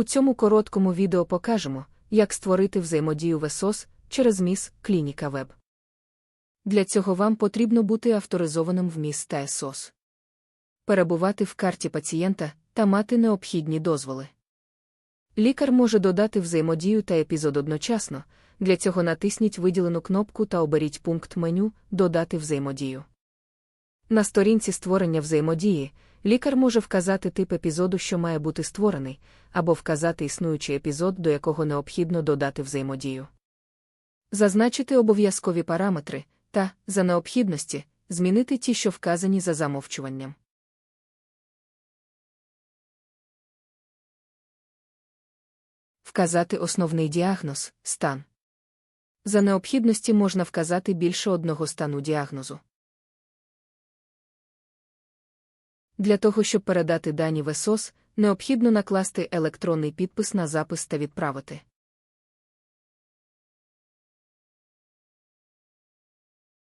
У цьому короткому відео покажемо, як створити взаємодію в ЕСОС через МІС Клініка Веб. Для цього вам потрібно бути авторизованим в МІС та ЕСОС, перебувати в карті пацієнта та мати необхідні дозволи. Лікар може додати взаємодію та епізод одночасно. Для цього натисніть виділену кнопку та оберіть пункт меню Додати взаємодію. На сторінці створення взаємодії лікар може вказати тип епізоду, що має бути створений, або вказати існуючий епізод, до якого необхідно додати взаємодію. Зазначити обов'язкові параметри та, за необхідності, змінити ті, що вказані за замовчуванням. Вказати основний діагноз стан. За необхідності можна вказати більше одного стану діагнозу. Для того, щоб передати дані в ЕСОС, необхідно накласти електронний підпис на запис та відправити.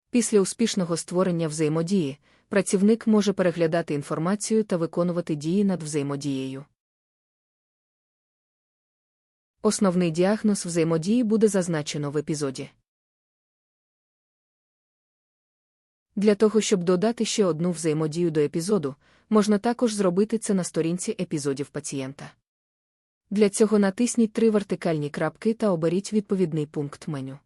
Після успішного створення взаємодії працівник може переглядати інформацію та виконувати дії над взаємодією. Основний діагноз взаємодії буде зазначено в епізоді. Для того, щоб додати ще одну взаємодію до епізоду, можна також зробити це на сторінці епізодів пацієнта. Для цього натисніть три вертикальні крапки та оберіть відповідний пункт меню.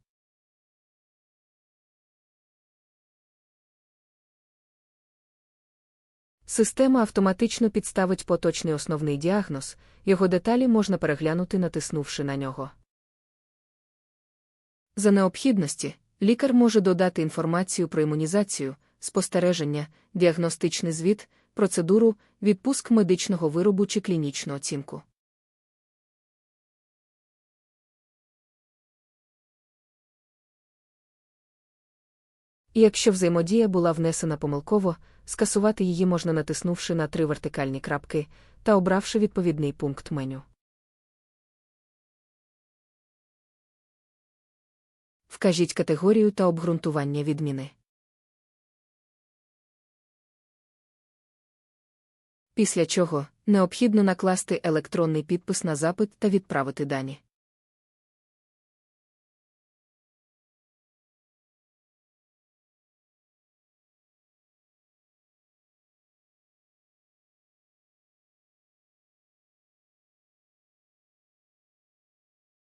Система автоматично підставить поточний основний діагноз, його деталі можна переглянути, натиснувши на нього. За необхідності, лікар може додати інформацію про імунізацію, спостереження, діагностичний звіт, процедуру, відпуск медичного виробу чи клінічну оцінку. І якщо взаємодія була внесена помилково, скасувати її можна натиснувши на три вертикальні крапки та обравши відповідний пункт меню. Вкажіть категорію та обґрунтування відміни. Після чого необхідно накласти електронний підпис на запит та відправити дані.